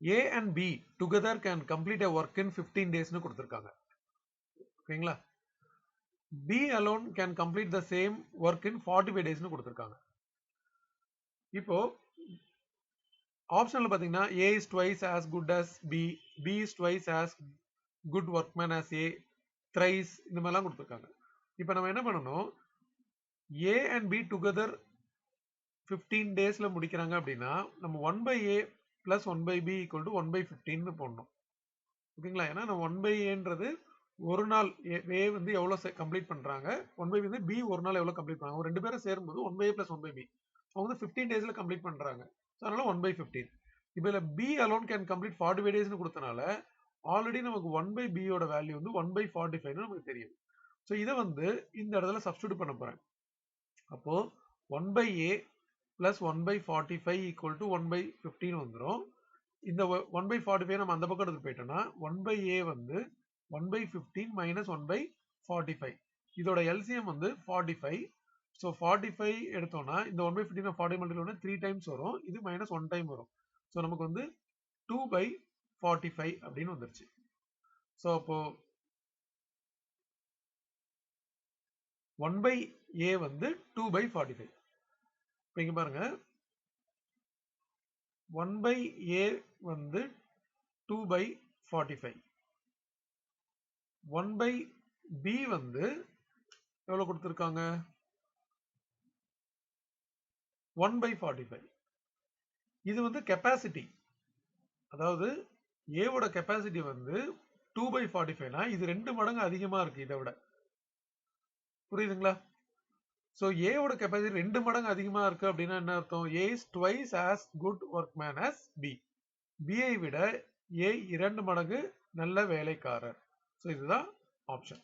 A and B together can complete a work in fifteen டேஸ்னு கொடுத்துருக்காங்க. ஓகேங்களா? B alone can complete the same work in forty five டேஸ்னு கொடுத்துருக்காங்க. இப்போ ஆப்ஷனில் பார்த்தீங்கன்னா A is twice as good as B B is twice as good workman as A thrice இந்த மாதிரிலாம் கொடுத்துருக்காங்க. இப்போ நம்ம என்ன பண்ணணும்? A and B together fifteen டேஸில் முடிக்கிறாங்க அப்படின்னா நம்ம one by A plus one by B equal to one by ஃபிஃப்டின்னு போடணும் ஓகேங்களா ஏன்னா நம்ம ஒன் பை ஏன்றது ஒரு நாள் ஏ வந்து எவ்வளோ கம்ப்ளீட் பண்ணுறாங்க ஒன் பை வந்து பி ஒரு நாள் எவ்வளோ கம்ப்ளீட் பண்ணுறாங்க ரெண்டு பேரும் சேரும்போது one by plus plus one by B அவங்க வந்து ஃபிஃப்டீன் டேஸில் கம்ப்ளீட் பண்ணுறாங்க ஸோ அதனால ஒன் பை ஃபிஃப்டீன் இப்போ இதில் B alone can complete forty five டேஸ்னு கொடுத்தனால ஆல்ரெடி நமக்கு ஒன் பை பியோட வேல்யூ வந்து ஒன் பை ஃபார்ட்டி ஃபைவ்னு நமக்கு தெரியும் ஸோ இதை வந்து இந்த இடத்துல சப்ஸ்டியூட் பண்ண போகிறேன் அப்போது one by A plus one by forty five equal to one by fifteen வந்துடும் இந்த ஒன் பை ஃபார்ட்டி ஃபைவ் நம்ம அந்த பக்கம் எடுத்து போயிட்டோம்னா ஒன் பை ஏ வந்து one by fifteen minus one by forty five இதோட எல்சிஎம் வந்து forty five so forty five எடுத்தோம்னா இந்த one by fifteen forty multiple three times வரும். இது மைனஸ் ஒன் டைம் வரும். ஸோ நமக்கு வந்து டூ பை ஃபார்ட்டி ஃபைவ் அப்படின்னு வந்துருச்சு. ஸோ அப்போ ஒன் பை ஏ வந்து டூ பை ஃபார்ட்டி ஃபைவ் இப்போ இங்கே பாருங்க. ஒன் பை ஏ வந்து two by forty five one by B வந்து எவ்வளோ கொடுத்துருக்காங்க? ஒன் பை ஃபார்ட்டி ஃபைவ் இது வந்து கெப்பாசிட்டி அதாவது ஏவோட கெப்பாசிட்டி வந்து டூ பை ஃபார்ட்டி ஃபைவ்னா இது ரெண்டு மடங்கு அதிகமாக இருக்கு இதை விட. புரியுதுங்களா? ஸோ ஏவோட கெப்பாசிட்டி ரெண்டு மடங்கு அதிகமாக இருக்கு அப்படின்னா என்ன அர்த்தம்? A is twice as good workman as B பிஐ விட ஏ இரண்டு மடங்கு நல்ல வேலைக்காரர். ஸோ இதுதான் ஆப்ஷன்